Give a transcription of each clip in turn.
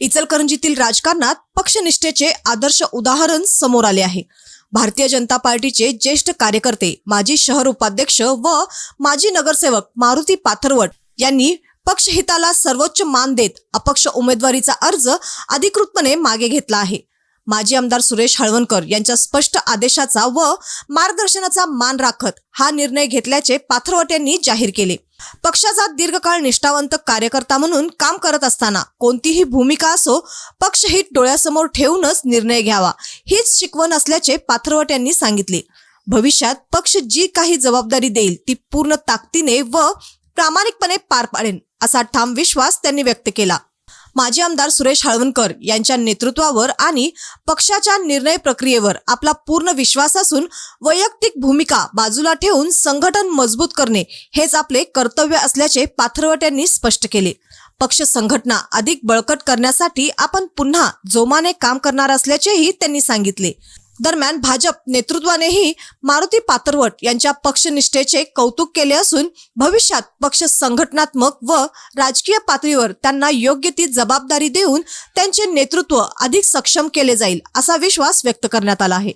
इचलकरंजीतील राजकारणात पक्षनिष्ठेचे आदर्श उदाहरण समोर आले आहे. भारतीय जनता पार्टीचे ज्येष्ठ कार्यकर्ते माजी शहर उपाध्यक्ष व माजी नगरसेवक मारुती पाथरवट यांनी पक्षहिताला सर्वोच्च मान देत अपक्ष उमेदवारीचा अर्ज अधिकृतपणे मागे घेतला आहे. माजी आमदार सुरेश हळवणकर यांच्या स्पष्ट आदेशाचा व मार्गदर्शनाचा मान राखत हा निर्णय घेतल्याचे पाथरवट यांनी जाहीर केले. पक्षाचा दीर्घकाळ निष्ठावंत कार्यकर्ता म्हणून काम करत असताना कोणतीही भूमिका असो पक्षहित डोळ्यासमोर ठेवूनच निर्णय घ्यावा हीच शिकवण असल्याचे पाथरवट यांनी सांगितले. भविष्यात पक्ष जी काही जबाबदारी देईल ती पूर्ण ताकदीने व प्रामाणिकपणे पार पाडेन असा ठाम विश्वास त्यांनी व्यक्त केला. माजी आमदार सुरेश हळवणकर यांच्या नेतृत्वावर आणि पक्षाच्या निर्णय प्रक्रियेवर आपला पूर्ण विश्वास असून वैयक्तिक भूमिका बाजूला ठेवून संघटन मजबूत करणे हेच आपले कर्तव्य असल्याचे पाथरवट यांनी स्पष्ट केले. पक्ष संघटना अधिक बळकट करण्यासाठी आपण पुन्हा जोमाने काम करणार असल्याचेही त्यांनी सांगितले. दरम्यान भाजप नेतृत्वानेही मारुती पातरवट यांच्या पक्षनिष्ठेचे कौतुक केले असून भविष्यात पक्ष संघटनात्मक व राजकीय पातळीवर त्यांना योग्य ती जबाबदारी देऊन त्यांचे नेतृत्व अधिक सक्षम केले जाईल असा विश्वास व्यक्त करण्यात आला आहे.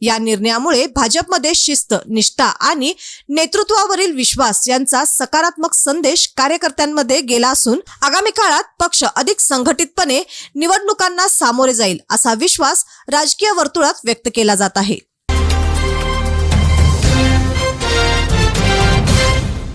या निर्णयामुळे भाजपमध्ये शिस्त निष्ठा आणि नेतृत्वावरील विश्वास यांचा सकारात्मक संदेश कार्यकर्त्यांमध्ये गेला असून आगामी काळात पक्ष अधिक संघटितपणे निवडणुकांना सामोरे जाईल असा विश्वास राजकीय वर्तुळात व्यक्त केला जात आहे.